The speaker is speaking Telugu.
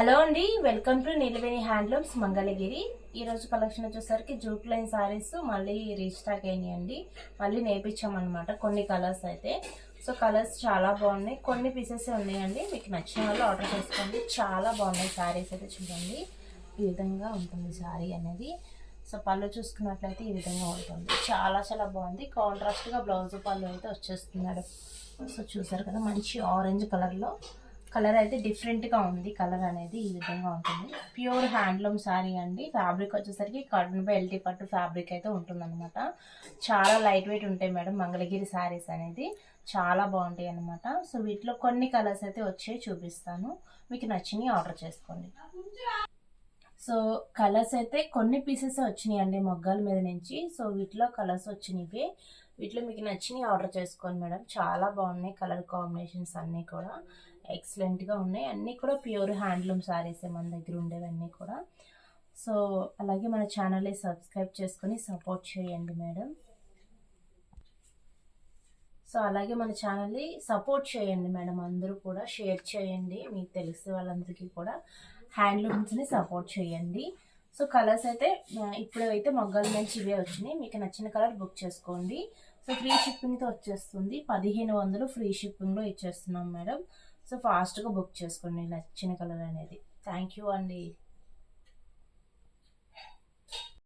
హలో అండి welcome to Neelaveni handlooms Mangalagiri. ఈరోజు కలెక్షన్ వచ్చేసరికి జూట్ లైన్ శారీస్ మళ్ళీ రీస్టాక్ అయినాయండి. మళ్ళీ నేర్పించామన్నమాట కొన్ని కలర్స్ అయితే. సో కలర్స్ చాలా బాగున్నాయి. కొన్ని పీసెస్ ఉన్నాయండి. మీకు నచ్చిన వాళ్ళు ఆర్డర్ చేసుకోండి. చాలా బాగున్నాయి సారీస్ అయితే చూడండి. ఈ విధంగా ఉంటుంది సారీ అనేది. సో పళ్ళు చూసుకున్నట్లయితే ఈ విధంగా ఉంటుంది. చాలా చాలా బాగుంది. కాంట్రాస్ట్గా బ్లౌజ్ పళ్ళు అయితే వచ్చేస్తున్నాడు. సో చూసారు కదా మంచి ఆరెంజ్ కలర్లో కలర్ అయితే డిఫరెంట్గా ఉంది. కలర్ అనేది ఈ విధంగా ఉంటుంది. ప్యూర్ హ్యాండ్లూమ్ శారీ అండి. ఫ్యాబ్రిక్ వచ్చేసరికి కడన్ బెల్టీ పట్టు ఫ్యాబ్రిక్ అయితే ఉంటుందన్నమాట. చాలా లైట్ వెయిట్ ఉంటాయి మేడం. మంగళగిరి శారీస్ అనేది చాలా బాగుంటాయి అనమాట సో వీటిలో కొన్ని కలర్స్ అయితే వచ్చే చూపిస్తాను. మీకు నచ్చినవి ఆర్డర్ చేసుకోండి. సో కలర్స్ అయితే కొన్ని పీసెస్ వచ్చినాయి అండి మొగ్గల మీద నుంచి. సో వీటిలో కలర్స్ వచ్చినవి. వీటిలో మీకు నచ్చినవి ఆర్డర్ చేసుకోండి మేడం. చాలా బాగున్నాయి కలర్ కాంబినేషన్స్ అన్నీ కూడా. ఎక్సలెంట్గా ఉన్నాయి. అన్నీ కూడా ప్యూర్ హ్యాండ్లూమ్ శారీసే మన దగ్గర ఉండేవన్నీ కూడా. సో అలాగే మన ఛానల్ని సబ్స్క్రైబ్ చేసుకొని సపోర్ట్ చేయండి మేడం. సో అలాగే మన ఛానల్ని సపోర్ట్ చేయండి మేడం. అందరూ కూడా షేర్ చేయండి. మీకు తెలిసే వాళ్ళందరికీ కూడా హ్యాండ్లూమ్స్ని సపోర్ట్ చేయండి. సో కలర్స్ అయితే ఇప్పుడైతే ఇప్పుడు అయితే మొగ్గల నుంచి ఇవే వచ్చినాయి. మీకు నచ్చిన కలర్ బుక్ చేసుకోండి. సో ఫ్రీ షిప్పింగ్తో వచ్చేస్తుంది. పదిహేను వందలు ఫ్రీ షిప్పింగ్లో ఇచ్చేస్తున్నాం మేడం. సో ఫాస్ట్గా బుక్ చేసుకోండి నచ్చిన కలర్ అనేది. థ్యాంక్ యూ అండి.